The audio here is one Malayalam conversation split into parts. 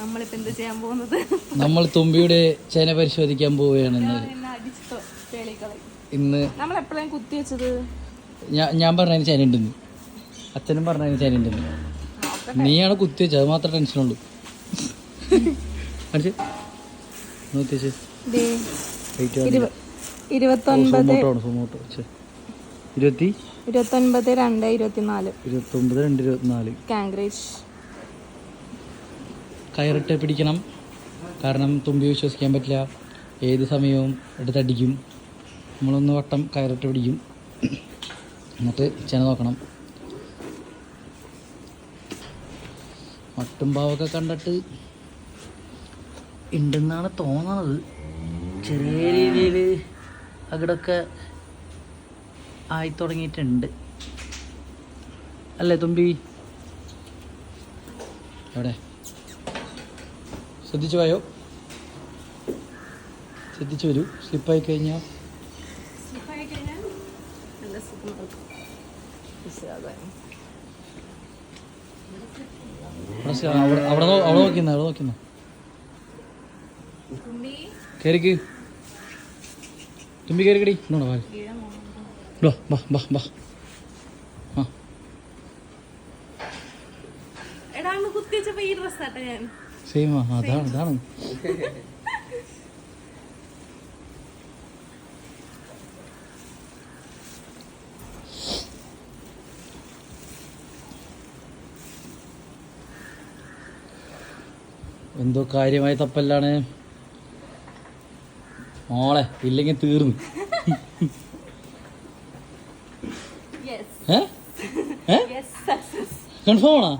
നമ്മളിപ്പോ എന്ത് ചെയ്യാൻ പോകുന്നത്? നമ്മൾ തുമ്പിയുടെ ചേന പരിശോധിക്കാൻ പോവുകയാണ് ഇന്ന്. ഇന്ന് നമ്മൾ എപ്പോഴും കുത്തി വെച്ചത്? ഞാൻ ഞാൻ പറഞ്ഞതിന് ചേന ഉണ്ടെന്ന് അച്ഛനും പറഞ്ഞതിന് ചേന ഉണ്ടെന്ന് നീയാണ് കുത്തി വെച്ചത് അത് മാത്രമേ ടെൻഷനുള്ളൂ അടിച്ച്. നോക്കി വെച്ച്. ദേ, വെയിറ്റ് ഇരുപ- ഇരുപത്തൊൻപത് സുമോട്ടോ സുമോട്ടോ ഇരുപത്തി? രണ്ട് ഇരുപത്തിനാല്. ഇരുപത്തൊമ്പത് രണ്ട് ഇരുപത്തിനാല്. കാംഗ്രേജ് കയറിട്ട് പിടിക്കണം. കാരണം തുമ്പി വിശ്വസിക്കാൻ പറ്റില്ല. ഏത് സമയവും എടുത്തടിക്കും. നമ്മളൊന്ന് വട്ടം കയറിട്ട് പിടിക്കും. എന്നിട്ട് ചെന നോക്കണം. മട്ടും പാവൊക്കെ കണ്ടിട്ട് ഉണ്ടെന്നാണ് തോന്നുന്നത് ചെറിയ രീതിയിൽ അകിടൊക്കെ ആയി തുടങ്ങിയിട്ടുണ്ട് അല്ലേ തുമ്പി? എവിടെ? ശ്രദ്ധിച്ചു പോയോ ശ്രദ്ധിച്ചു വരൂ. സ്ലിപ്പായി കഴിഞ്ഞാൽ? അവിടെ അവിടെ നോക്കുന്ന അവിടെ നോക്കുന്ന. കയറിക്ക് തുമ്പി കയറിക്കടി ഇന്നോടാ വാ. ബാ ബാ ബാ ആ. എടാ അന്ന് കുത്തി ഈ ഡ്രസ്സാട്ടെ ഞാൻ. സെയിം അതാണ് അതാണ് എന്തോ കാര്യമായ തപ്പല്ലാണ്. മോളെ ഇല്ലെങ്കിൽ തീർന്നു. കൺഫേം ആണോ?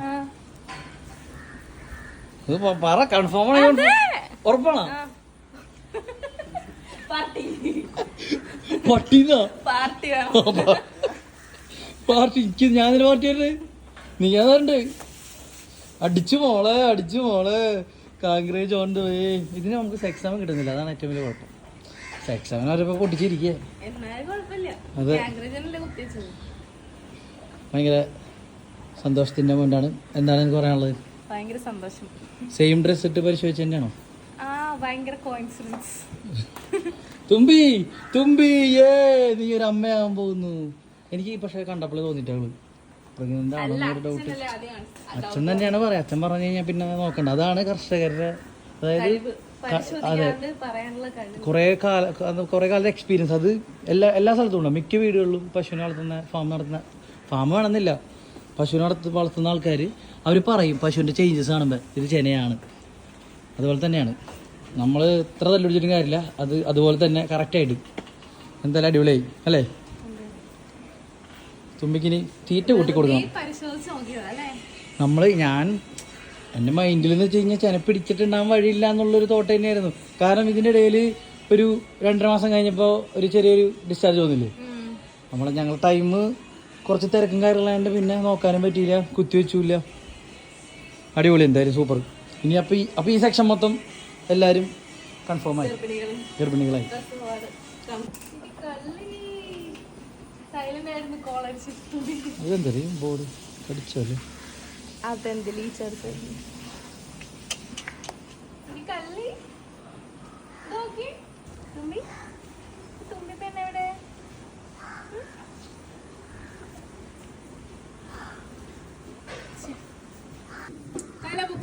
പറ കൺഫേം ആണോ ഉറപ്പാണോ? പട്ടിന്നാ പാർട്ടി. എനിക്ക് ഞാനൊരു പാർട്ടി ആയിരുന്നു? നീ ഏതാണ്ട് അടിച്ചു മോളെ അടിച്ചു മോളെ. കാങ്കറേജ് ഓണ്ട് പോയി ഇതിന് നമുക്ക് സെക്സാമൻ കിട്ടുന്നില്ല. അതാണ് ഏറ്റവും വലിയ കുഴപ്പം. സെക്സാമൻ അവരിപ്പോ പൊട്ടിച്ചിരിക്കുക അതെ. ഭയങ്കര സന്തോഷത്തിന്റെ മുന്നാണ് എന്താണ് എനിക്ക് പറയാനുള്ളത്? ഭയങ്കര സന്തോഷം. സെയിം ഡ്രസ്സ് ഇട്ട് പരിശോധിച്ച് തന്നെയാണോ? ആ ഭയങ്കര കോയിൻസിഡൻസ് തുമ്പി തുമ്പി ഏ നീ ഒരു അമ്മയാകാൻ പോകുന്നു. എനിക്ക് പക്ഷേ കണ്ടപ്പോൾ തോന്നിയിട്ടുള്ളൂ പ്രഗ്നന്റ് ആണോ ഡൗട്ട് അച്ഛൻ തന്നെയാണ് പറയാ. അച്ഛൻ പറഞ്ഞു കഴിഞ്ഞാൽ പിന്നെ നോക്കണ്ട. അതാണ് കർഷകരുടെ അതായത് കഴിവ്. കുറേ കാല കുറേ കാലത്തെ എക്സ്പീരിയൻസ് അത് എല്ലാ എല്ലാ സ്ഥലത്തും ഉണ്ടാവും മിക്ക വീടുകളിലും പശുവിനെ വളർത്തുന്ന ഫാം നടത്തുന്ന ഫാം വേണമെന്നില്ല. പശുവിനെ വളർത്ത് വളർത്തുന്ന ആൾക്കാർ അവർ പറയും പശുവിന്റെ ചേഞ്ചസ് കാണുമ്പോൾ ഇത് ചെനയാണ്. അതുപോലെ തന്നെയാണ്. നമ്മൾ ഇത്ര തല്ലുപിടിച്ചിട്ടും കാര്യമില്ല. അത് അതുപോലെ തന്നെ കറക്റ്റായിട്ട് എന്തായാലും അടിപൊളിയായി. അല്ലേ? തുമ്പിക്കിനി തീറ്റ കൂട്ടി കൊടുക്കണം. നമ്മൾ ഞാൻ എന്റെ മൈൻഡിൽ എന്ന് വെച്ച് കഴിഞ്ഞാൽ ചെന പിടിച്ചിട്ടുണ്ടാകാൻ വഴിയില്ല എന്നുള്ളൊരു തോട്ട് തന്നെയായിരുന്നു. കാരണം ഇതിന്റെ ഇടയിൽ ഒരു രണ്ടര മാസം കഴിഞ്ഞപ്പോൾ ഒരു ചെറിയൊരു ഡിസ്ചാർജ് വന്നില്ലേ? നമ്മൾ ഞങ്ങൾ ടൈം കുറച്ച് തിരക്കും കാര്യമുള്ളതുകൊണ്ട് പിന്നെ നോക്കാനും പറ്റിയില്ല. കുത്തിവെച്ചില്ല അടിപൊളി എന്തായാലും സൂപ്പർ. ഇനി അപ്പോൾ ഈ അപ്പോൾ ഈ സെക്ഷൻ മൊത്തം എല്ലാവരും കൺഫേം ആയി. ഗർഭിണികളായി. അതെന്തായാലും ബോർഡ് കടിച്ചല്ലേ അതെന്തിൽ ഈ ചെറുത്ത് കള്ളി നോക്കി തുമ്പി തുമ്പി പെണ്ണ് എവിടെ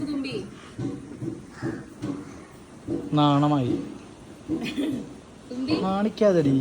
തുമ്പി നാണമായി. നാണിക്കാതെടി.